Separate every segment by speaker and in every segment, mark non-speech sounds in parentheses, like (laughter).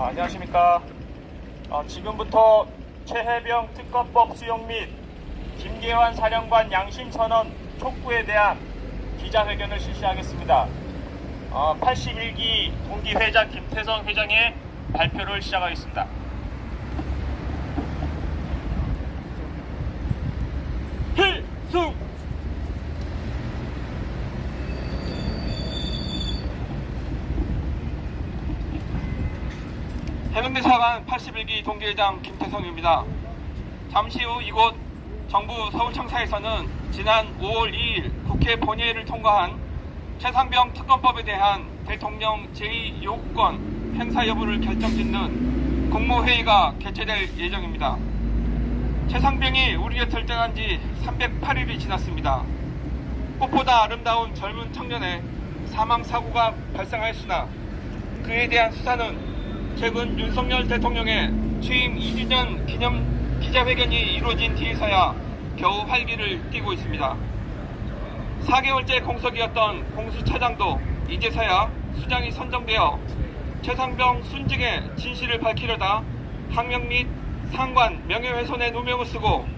Speaker 1: 아, 안녕하십니까. 어, 지금부터 최해병 특검법 수용 및 김계환 사령관 양심 선언 촉구에 대한 기자회견을 실시하겠습니다. 어, 81기 동기회장 김태성 회장의 발표를 시작하겠습니다. 필승!
Speaker 2: 해병대 사관 81기 동기회장 김태성입니다. 잠시 후 이곳 정부 서울청사에서는 지난 5월 2일 국회 본회의를 통과한 최상병 특검법에 대한 대통령 제2요구권 행사 여부를 결정짓는 국무회의가 개최될 예정입니다. 최상병이 우리 곁을 떠난 지 308일이 지났습니다. 꽃보다 아름다운 젊은 청년의 사망 사고가 발생하였으나 그에 대한 수사는 최근 윤석열 대통령의 취임 2주년 기념 기자회견이 이루어진 뒤에서야 겨우 활기를 띠고 있습니다. 4개월째 공석이었던 공수처장도 이제서야 수장이 선정되어 최상병 순직의 진실을 밝히려다 항명 및 상관 명예훼손의 누명을 쓰고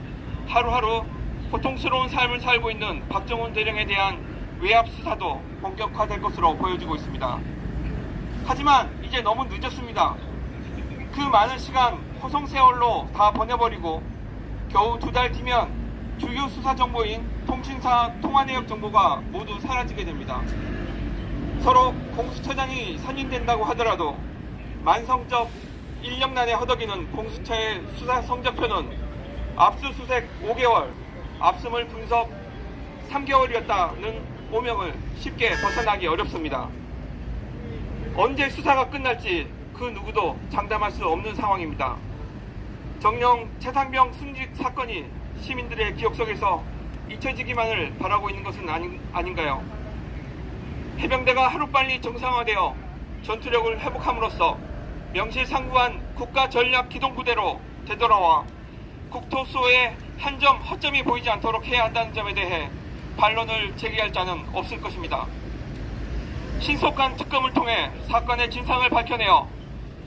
Speaker 2: 하루하루 고통스러운 삶을 살고 있는 박정훈 대령에 대한 외압 수사도 본격화될 것으로 보여지고 있습니다. 하지만 이제 너무 늦었습니다. 그 많은 시간 호송 세월로 다 보내버리고 겨우 두 달 뒤면 주요 수사 정보인 통신사 통화 내역 정보가 모두 사라지게 됩니다. 서로 공수처장이 선임된다고 하더라도 만성적 인력난에 허덕이는 공수처의 수사 성적표는 압수수색 5개월, 압수물 분석 3개월이었다는 오명을 쉽게 벗어나기 어렵습니다. 언제 수사가 끝날지 그 누구도 장담할 수 없는 상황입니다. 정령 최상병 승직 사건이 시민들의 기억 속에서 잊혀지기만을 바라고 있는 것은 아닌, 아닌가요? 해병대가 하루빨리 정상화되어 전투력을 회복함으로써 명실상부한 국가 전략 기동부대로 되돌아와 국토 수호에 한점 허점이 보이지 않도록 해야 한다는 점에 대해 반론을 제기할 자는 없을 것입니다. 신속한 특검을 통해 사건의 진상을 밝혀내어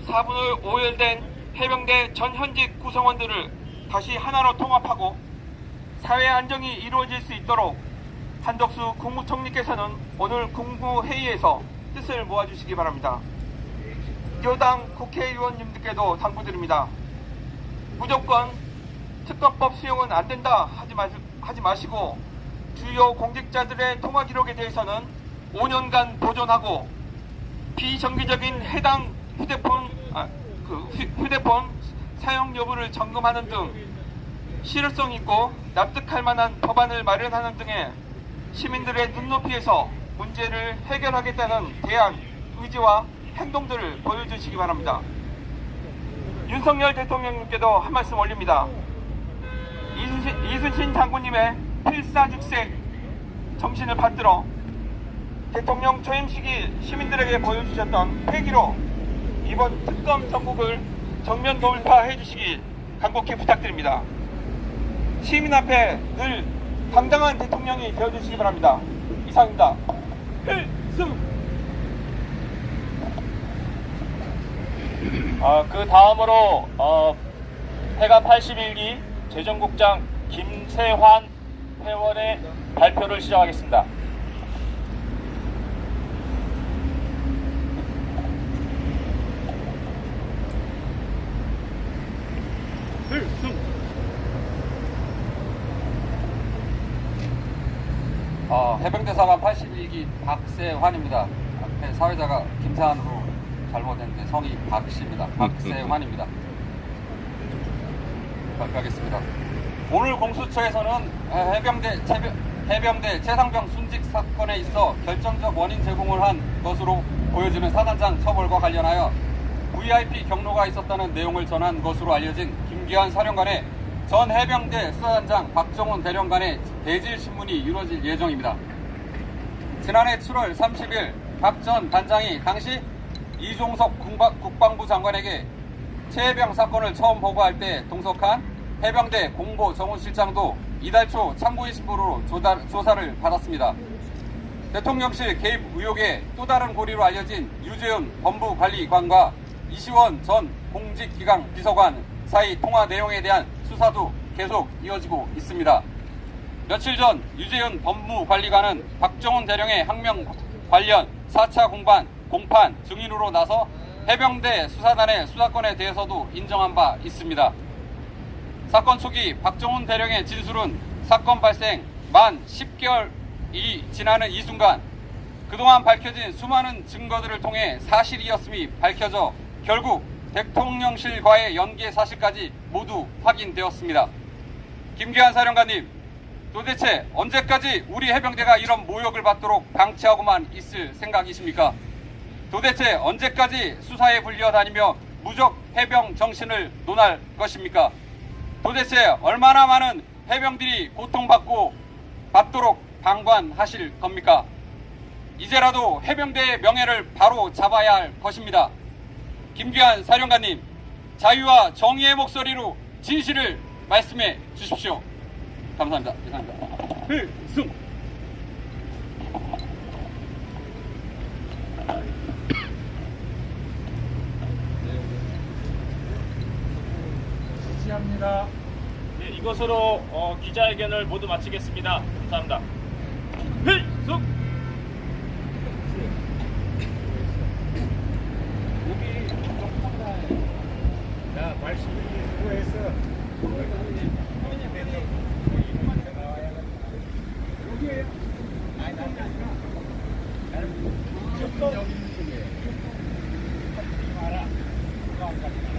Speaker 2: 4분의 5열된 해병대 전 현직 구성원들을 다시 하나로 통합하고 사회 안정이 이루어질 수 있도록 한덕수 국무총리께서는 오늘 국무회의에서 뜻을 모아주시기 바랍니다. 여당 국회의원님들께도 당부드립니다. 무조건 특검법 수용은 안 된다 하지, 마, 하지 마시고 주요 공직자들의 통화 기록에 대해서는 5년간 보존하고 비정기적인 해당 휴대폰 아, 그 휴- 휴대폰 사용 여부를 점검하는 등 실효성 있고 납득할 만한 법안을 마련하는 등의 시민들의 눈높이에서 문제를 해결하겠다는 대안, 의지와 행동들을 보여주시기 바랍니다. 윤석열 대통령님께도 한 말씀 올립니다. 이순신, 이순신 장군님의 필사즉색 정신을 받들어 대통령 취임 시기 시민들에게 보여주셨던 회기로 이번 특검 전국을 정면 돌파해 주시기 간곡히 부탁드립니다. 시민 앞에 늘 당당한 대통령이 되어 주시기 바랍니다. 이상입니다. 필승!
Speaker 1: 어, 그 다음으로 어, 해가 81기 재정국장 김세환 회원의 발표를 시작하겠습니다.
Speaker 3: 어, 해병대 사관 81기 박세환입니다. 앞에 사회자가 김세환으로 잘못했는데 성이 박씨입니다. 박세환입니다. 발표하겠습니다. 오늘 공수처에서는 해병대, 채병- 해병대 최상병 순직 사건에 있어 결정적 원인 제공을 한 것으로 보여지는 사단장 처벌과 관련하여 VIP 경로가 있었다는 내용을 전한 것으로 알려진 김기환 사령관의 전 해병대 수사단장 박정훈 대령관의 대질 신문이 이루어질 예정입니다. 지난해 7월 30일 박 전 단장이 당시 이종석 국방- 국방부 장관에게 최해병 사건을 처음 보고할 때 동석한 해병대 공보 정훈실장도 이달 초 참고인 조다- 조사를 받았습니다. 대통령실 개입 의혹의 또 다른 고리로 알려진 유재훈 법무관리관과 이시원 전 공직기강 비서관 사이 통화 내용에 대한 수사도 계속 이어지고 있습니다. 며칠 전 유재윤 법무관리관은 박정훈 대령의 항명 관련 4차 공반, 공판 증인으로 나서 해병대 수사단의 수사권에 대해서도 인정한 바 있습니다. 사건 초기 박정훈 대령의 진술은 사건 발생 만 10개월이 지나는 이 순간 그동안 밝혀진 수많은 증거들을 통해 사실이었음이 밝혀져 결국 대통령실과의 연계 사실까지 모두 확인되었습니다. 김기한 사령관님, 도대체 언제까지 우리 해병대가 이런 모욕을 받도록 방치하고만 있을 생각이십니까? 도대체 언제까지 수사에 불려다니며 무적 해병 정신을 논할 것입니까? 도대체 얼마나 많은 해병들이 고통받고 받도록 방관하실 겁니까? 이제라도 해병대의 명예를 바로 잡아야 할 것입니다. 김규환 사령관님, 자유와 정의의 목소리로 진실을 말씀해 주십시오. 감사합니다. 이상입니다.
Speaker 1: 필승.
Speaker 4: 지시합니다.
Speaker 1: 네, 이것으로 어, 기자회견을 모두 마치겠습니다. 감사합니다. 필승.
Speaker 4: 자, 말씀을 수고해서 여기에요. 아니, 아니, 아니라. 나는 무조건 여기 있는 중이에요. 하지 마라. 그거 안 가지 마라.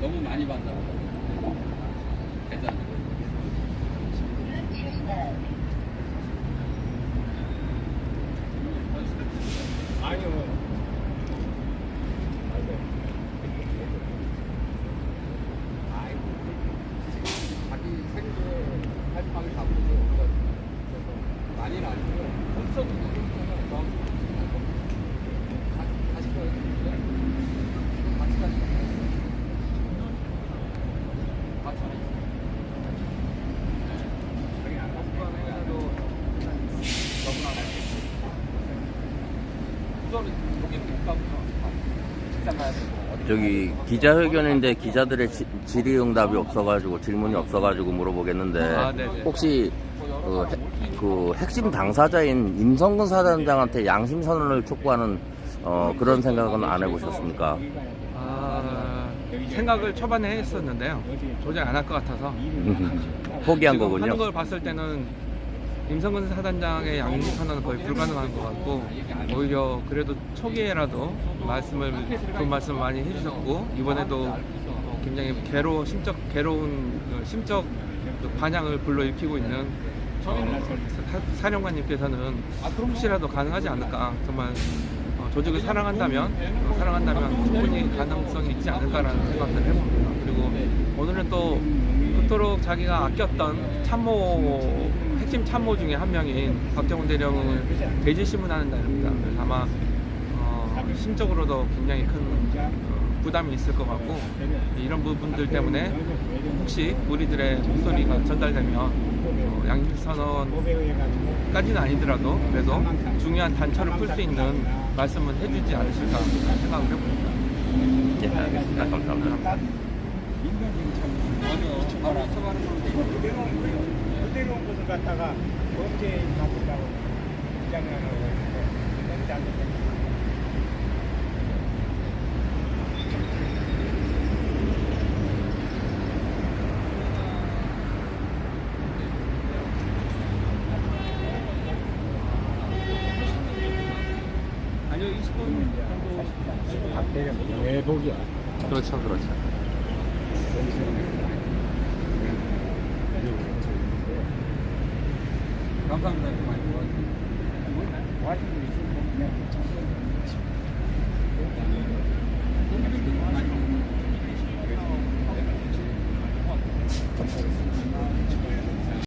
Speaker 3: 너무 많이 받나 보다. 괜찮아.
Speaker 4: 아니요. 아이고.
Speaker 3: 자기 생계 활동을 잡고 많이는 아니고요. 벌써 다시 보여드릴게요. 같이 가시죠. 같이 가시죠. 너무나 맛있겠지. 우선은 여기 못 가고요. 식당 가야
Speaker 5: 저기 기자회견인데 기자들의 지- 질의응답이 없어가지고 질문이 없어가지고 물어보겠는데
Speaker 6: 아, 네네.
Speaker 5: 혹시 그, 핵- 그 핵심 당사자인 임성근 사단장한테 양심 선언을 촉구하는 어, 그런 생각은 안 해보셨습니까?
Speaker 6: 아, 생각을 초반에 했었는데요. 도저히 안 할 것 같아서 (laughs)
Speaker 5: 포기한 거군요.
Speaker 6: 하는 걸 봤을 때는 임성근 사단장의 양심 선언은 거의 불가능한 것 같고 오히려 그래도 초기에라도 말씀을 좋은 말씀 많이 해주셨고 이번에도 굉장히 괴로 심적 괴로운 그 심적 그 반향을 불러일으키고 있는 어, 사- 사령관님께서는 혹시라도 가능하지 않을까 정말 어, 조직을 사랑한다면 어, 사랑한다면 충분히 가능성이 있지 않을까라는 생각을 해봅니다. 그리고 오늘은 또 그토록 자기가 아꼈던 참모 핵심 참모 중에 한 명인 박정훈 대령을 대지 신문하는 날입니다. 그래서 아마 어, 심적으로도 굉장히 큰 어, 부담이 있을 것 같고 이런 부분들 때문에 혹시 우리들의 목소리가 전달되면 어, 양심 선언까지는 아니더라도 그래도 중요한 단초를 풀 수 있는 말씀은 해주지 않으실까 생각을 해봅니다.
Speaker 5: 예, 알겠습니다. 감사합니다.
Speaker 3: 맞아. 바로 앞서가는 건데.
Speaker 7: 갖다가 주장하는 거예요. 그런데 안 된다. 박대령 외복이야.
Speaker 3: 그렇죠, 그렇죠.
Speaker 4: 감사합니다. 이렇게 많이